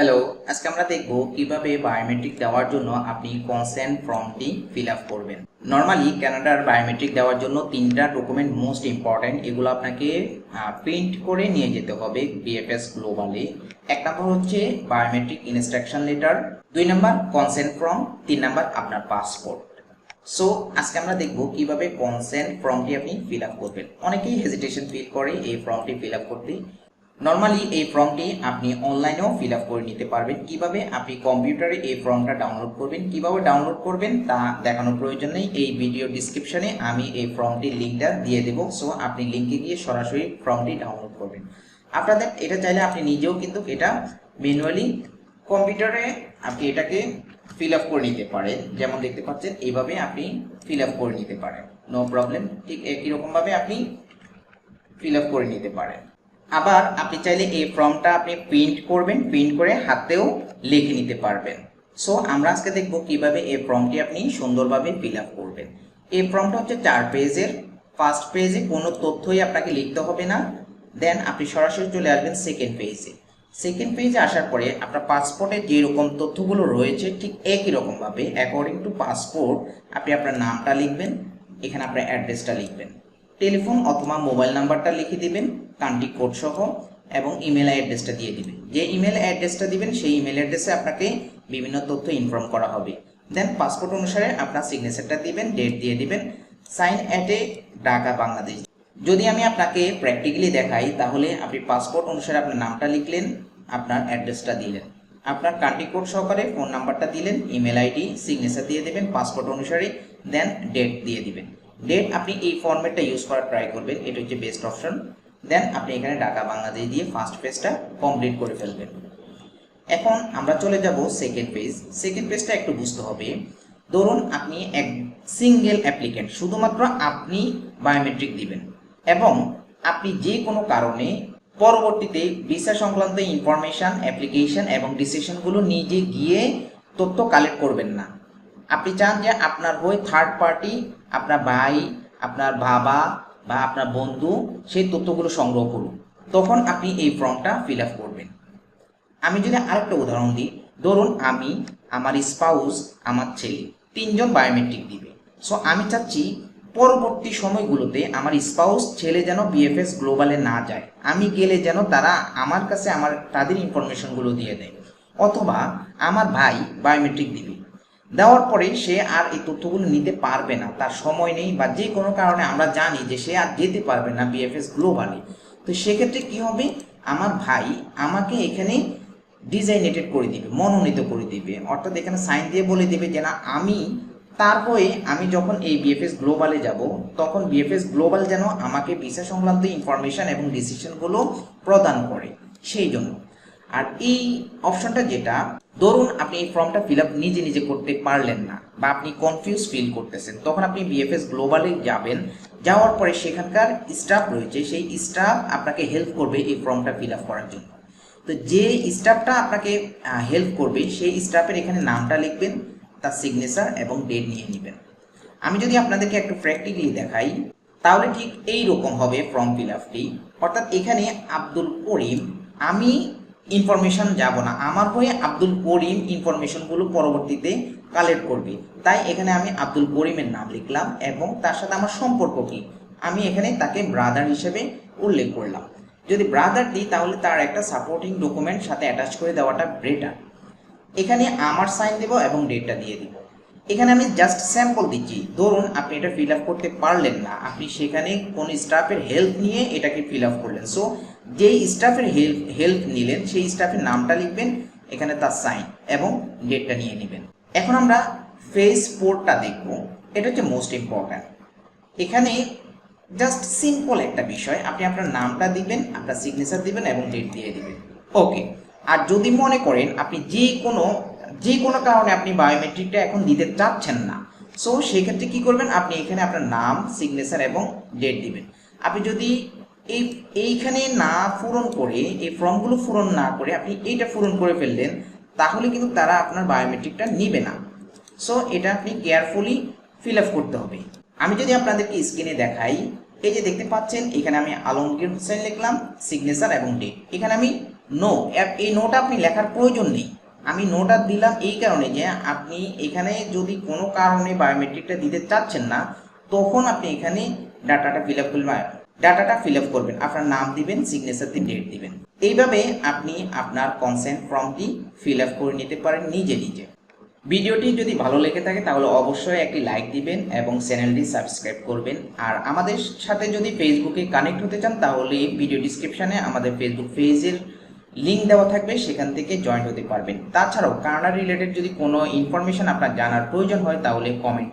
Hello আজকে আমরা দেখব কীভাবে বায়োমেট্রিক দেওয়ার জন্য আপনি কনসেন্ট ফর্মটি ফিল আপ করবেন। নর্মালি কানাডার বায়োমেট্রিক দেওয়ার জন্য তিনটা ডকুমেন্ট মোস্ট ইম্পর্ট্যান্ট এগুলো আপনাকে প্রিন্ট করে নিয়ে যেতে হবে বিএফএস গ্লোবালে এক নম্বর হচ্ছে বায়োমেট্রিক ইনস্ট্রাকশন লেটার দুই নম্বর কনসেন্ট ফর্ম তিন নম্বর আপনার পাসপোর্ট সো আজকে আমরা দেখব কীভাবে কনসেন্ট ফর্মটি আপনি ফিল আপ করবেন। অনেকেই হেজিটেশন ফিল করে এই ফর্মটি ফিল আপ করতে। নর্মালি এই ফর্মটি আপনি অনলাইনেও ফিল আপ করে নিতে পারবেন। কীভাবে আপনি কম্পিউটারে এই ফর্মটা ডাউনলোড করবেন, কীভাবে ডাউনলোড করবেন, তা দেখানোর প্রয়োজন নেই। এই ভিডিও ডিসক্রিপশনে আমি এই ফর্মটির লিঙ্কটা দিয়ে দেবো। সো আপনি লিঙ্কে গিয়ে সরাসরি ফর্মটি ডাউনলোড করবেন। আপনাদের এটা চাইলে আপনি নিজেও কিন্তু এটা ম্যানুয়ালি কম্পিউটারে আপনি এটাকে ফিল আপ করে নিতে পারেন। যেমন দেখতে পাচ্ছেন, এইভাবে আপনি ফিল আপ করে নিতে পারেন। নো প্রবলেম ঠিক একই রকমভাবে আপনি ফিল আপ করে নিতে পারেন। আবার আপনি চাইলে এই ফর্মটা আপনি প্রিন্ট করবেন প্রিন্ট করে হাতেও লিখে নিতে পারবেন। সো আমরা আজকে দেখব কীভাবে এই ফর্মটি আপনি সুন্দরভাবে ফিল করবেন। এই ফর্মটা হচ্ছে চার পেজের। ফার্স্ট পেজে কোনো তথ্যই আপনাকে লিখতে হবে না। দেন আপনি সরাসরি চলে আসবেন সেকেন্ড পেজে সেকেন্ড পেজে আসার পরে আপনার পাসপোর্টে যে রকম তথ্যগুলো রয়েছে, ঠিক একই রকমভাবে অ্যাকর্ডিং টু পাসপোর্ট আপনি আপনার নামটা লিখবেন, এখানে আপনার অ্যাড্রেসটা লিখবেন। টেলিফোন অথবা মোবাইল নাম্বারটা লিখে দিবেন। কান্ট্রি কোড সহ এবং ইমেল অ্যাড্রেসটা দিয়ে দিবেন যে ইমেল অ্যাড্রেসটা দিবেন, সেই ইমেল অ্যাড্রেসে আপনাকে বিভিন্ন তথ্য ইনফর্ম করা হবে। দেন পাসপোর্ট অনুসারে আপনার সিগনেচারটা দিবেন ডেট দিয়ে দিবেন। Sign at a Dhaka, Bangladesh. যদি আমি আপনাকে প্র্যাকটিক্যালি দেখাই, তাহলে আপনি পাসপোর্ট অনুসারে আপনার নামটা লিখলেন, আপনার অ্যাড্রেসটা দিলেন। আপনার কান্ট্রি কোড সহকারে ফোন নাম্বারটা দিলেন ইমেল আইডি সিগনেচার দিয়ে দেবেন পাসপোর্ট অনুসারে দেন ডেট দিয়ে দিবেন। ডেট আপনি এই ফর্মেটটা ইউজ করার ট্রাই করবেন, এটা হচ্ছে বেস্ট অপশন দেন আপনি এখানে ঢাকা বাংলাদেশ দিয়ে ফার্স্ট পেজটা কমপ্লিট করে ফেলবেন। এখন আমরা চলে যাব সেকেন্ড পেজ সেকেন্ড পেজটা একটু বুঝতে হবে। ধরুন আপনি এক সিঙ্গেল অ্যাপ্লিকেন্ট শুধুমাত্র আপনি বায়োমেট্রিক দিবেন এবং আপনি যে কোনো কারণে পরবর্তীতে ভিসা সংক্রান্ত ইনফরমেশন অ্যাপ্লিকেশন এবং ডিসিশনগুলো নিজে গিয়ে তথ্য কালেক্ট করবেন না। আপনি চান যে আপনার হয়ে থার্ড পার্টি আপনার ভাই, আপনার বাবা বা আপনার বন্ধু সেই তথ্যগুলো সংগ্রহ করুন। তখন আপনি এই ফর্মটা ফিল আপ করবেন। আমি যদি আরেকটা উদাহরণ দিই, ধরুন আমি, আমার স্পাউস আমার ছেলে তিনজন বায়োমেট্রিক দিবে। সো আমি চাচ্ছি পরবর্তী সময়গুলোতে আমার স্পাউস ছেলে যেন বিএফএস গ্লোবালে না যায়। আমি গেলে যেন তারা আমার কাছে আমার, তাদের ইনফরমেশনগুলো দিয়ে দেয়। অথবা আমার ভাই বায়োমেট্রিক দিবে। দেওয়ার পরে সে আর এই তথ্যগুলো নিতে পারবে না। তার সময় নেই বা যে কোনো কারণে আমরা জানি যে সে আর যেতে পারবে না বিএফএস গ্লোবালে তো সেক্ষেত্রে কি হবে? আমার ভাই আমাকে এখানে ডিজাইনেটেড করে দিবে, মনোনীত করে দিবে। অর্থাৎ এখানে সাইন দিয়ে বলে দিবে যে না, আমি তার হয়ে আমি যখন এই বিএফএস গ্লোবালে যাব, তখন বিএফএস গ্লোবাল যেন আমাকে ভিসা সংক্রান্ত ইনফরমেশন এবং ডিসিশনগুলো প্রদান করে। সেই জন্য। আর এই অপশনটা যেটা ধরুন আপনি এই ফর্মটা ফিল আপ নিজে নিজে করতে পারলেন না, বা আপনি কনফিউজ ফিল করতেছেন, তখন আপনি বিএফএস গ্লোবালে যাবেন, যাওয়ার পরে সেখানকার স্টাফ রয়েছে, সেই স্টাফ আপনাকে হেল্প করবে এই ফর্মটা ফিল আপ করার জন্য। তো যে স্টাফটা আপনাকে হেল্প করবে, সেই স্টাফের এখানে নামটা লিখবেন, তার সিগনেচার এবং ডেট নিয়ে নেবেন। আমি যদি আপনাদেরকে একটু প্র্যাকটিক্যালি দেখাই, তাহলে ঠিক এই রকম হবে ফর্ম ফিল আপটি অর্থাৎ এখানে আব্দুল করিম, আমি ইনফরমেশন যাব না। আমার হয়ে আব্দুল করিম ইনফরমেশনগুলো পরবর্তীতে কালেক্ট করবে। তাই এখানে আমি আব্দুল করিমের নাম লিখলাম এবং তার সাথে আমার সম্পর্ক কী? আমি এখানে তাকে ব্রাদার হিসেবে উল্লেখ করলাম। যদি ব্রাদার দিই, তাহলে তার একটা সাপোর্টিং ডকুমেন্ট সাথে অ্যাটাচ করে দেওয়াটা বেটার এখানে আমার সাইন দেব এবং ডেটটা দিয়ে দিব। এখানে আমি জাস্ট স্যাম্পল দিচ্ছি। ধরুন, আপনি এটা ফিল আপ করতে পারলেন না। আপনি সেখানে কোন স্টাফের হেল্প নিয়ে এটাকে ফিল আপ করলেন। সো যেই স্টাফের হেল্প হেল্প নিলেন, সেই স্টাফের নামটা লিখবেন, এখানে তার সাইন এবং ডেটটা নিয়ে নেবেন। এখন আমরা ফেস পোর্টটা দেখব, এটা হচ্ছে মোস্ট ইম্পর্ট্যান্ট এখানে জাস্ট সিম্পল একটা বিষয়, আপনি আপনার নামটা দিবেন, আপনার সিগনেচার দিবেন এবং ডেট দিয়ে দিবেন। ওকে আর যদি মনে করেন আপনি যে কোনো যে কোনো কারণে আপনি বায়োমেট্রিকটা এখন দিতে চাচ্ছেন না সো সেক্ষেত্রে কি করবেন? আপনি এখানে আপনার নাম সিগনেচার এবং ডেট দিবেন। আপনি যদি এই, এইখানে না পূরণ করে, এই ফর্মগুলো পূরণ না করে আপনি এইটা পূরণ করে ফেললেন, তাহলে কিন্তু তারা আপনার বায়োমেট্রিকটা নিবে না। সো এটা আপনি কেয়ারফুলি ফিল আপ করতে হবে। আমি যদি আপনাদেরকে স্ক্রিনে দেখাই, এই যে দেখতে পাচ্ছেন, এখানে আমি আলমগীর হোসেন লিখলাম সিগনেচার এবং ডেট এখানে আমি নো এই নোটা আপনি লেখার প্রয়োজন নেই। আমি নোটা দিলাম এই কারণে যে আপনি এখানে যদি কোনো কারণে বায়োমেট্রিকটা দিতে চাচ্ছেন না, তখন আপনি এখানে ডাটাটা ফিল আপ করবেন ডাটাটা ফিল আপ করবেন, আপনার নাম দিবেন সিগনেচার দিয়ে ডেট দিবেন। এইভাবে আপনি আপনার কনসেন্ট ফর্মটি ফিল আপ করে নিতে পারেন নিজে নিজে। ভিডিওটি যদি ভালো লেগে থাকে, তাহলে অবশ্যই একটি লাইক দিবেন এবং চ্যানেলটি সাবস্ক্রাইব করবেন। আর আমাদের সাথে যদি ফেসবুকে কানেক্ট হতে চান, তাহলে ভিডিও ডিসক্রিপশনে আমাদের ফেসবুক পেজের লিঙ্ক দেওয়া থাকবে, সেখান থেকে জয়েন হতে পারবেন। তাছাড়াও কানাডা রিলেটেড যদি কোনো ইনফরমেশন আপনার জানার প্রয়োজন হয়, তাহলে কমেন্ট